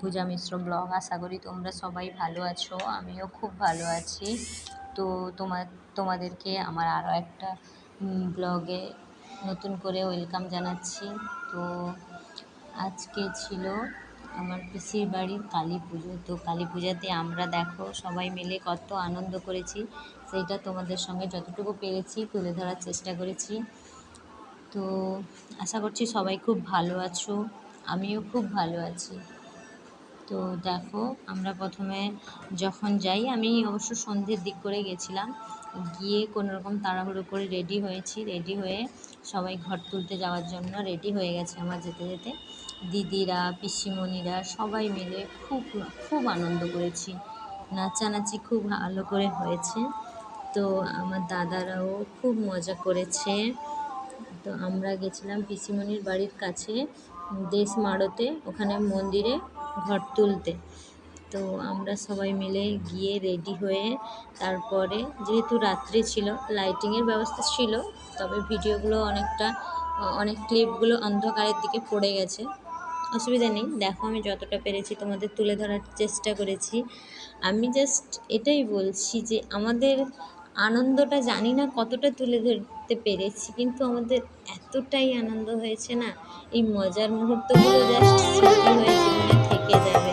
পূজা মিশ্র blog. আশা করি তোমরা সবাই ভালো আছো, আমিও খুব ভালো আছি। তো তোমার তোমাদেরকে আমার আরও একটা ব্লগে নতুন করে ওয়েলকাম জানাচ্ছি। তো আজকে ছিল আমার পিসির বাড়ির কালী পুজো। তো কালী পূজাতে আমরা দেখো সবাই মিলে কত আনন্দ করেছি, সেইটা তোমাদের সঙ্গে যতটুকু পেরেছি তুলে ধরার চেষ্টা করেছি। তো আশা করছি সবাই খুব ভালো আছো, আমিও খুব ভালো আছি। তো দেখো, আমরা প্রথমে যখন যাই, আমি অবশ্য সন্ধ্যের দিক করে গেছিলাম। গিয়ে কোনো রকম তাড়াহুড়ো করে রেডি হয়েছি। রেডি হয়ে সবাই ঘর তুলতে যাওয়ার জন্য রেডি হয়ে গেছে আমার যেতে যেতে। দিদিরা, পিসিমণিরা সবাই মিলে খুব খুব আনন্দ করেছি। নাচানাচি খুব ভালো করে হয়েছে। তো আমার দাদারাও খুব মজা করেছে। তো আমরা গেছিলাম পিসিমণির বাড়ির কাছে দেশ মাড়োতে ওখানে মন্দিরে। ঘর তুলতে। তো আমরা সবাই মিলে গিয়ে রেডি হয়ে তারপরে যেহেতু রাত্রি ছিল লাইটিংয়ের ব্যবস্থা ছিল, তবে ভিডিওগুলো অনেকটা, অনেক ক্লিপগুলো অন্ধকারের দিকে পড়ে গেছে। অসুবিধা নেই, দেখো আমি যতটা পেরেছি তোমাদের তুলে ধরার চেষ্টা করেছি। আমি জাস্ট এটাই বলছি যে আমাদের আনন্দটা জানি না কতটা তুলে ধরতে পেরেছি, কিন্তু আমাদের এতটাই আনন্দ হয়েছে না? এই মজার মুহূর্তগুলো জাস্ট হয়ে জীবনে থেকে যাবে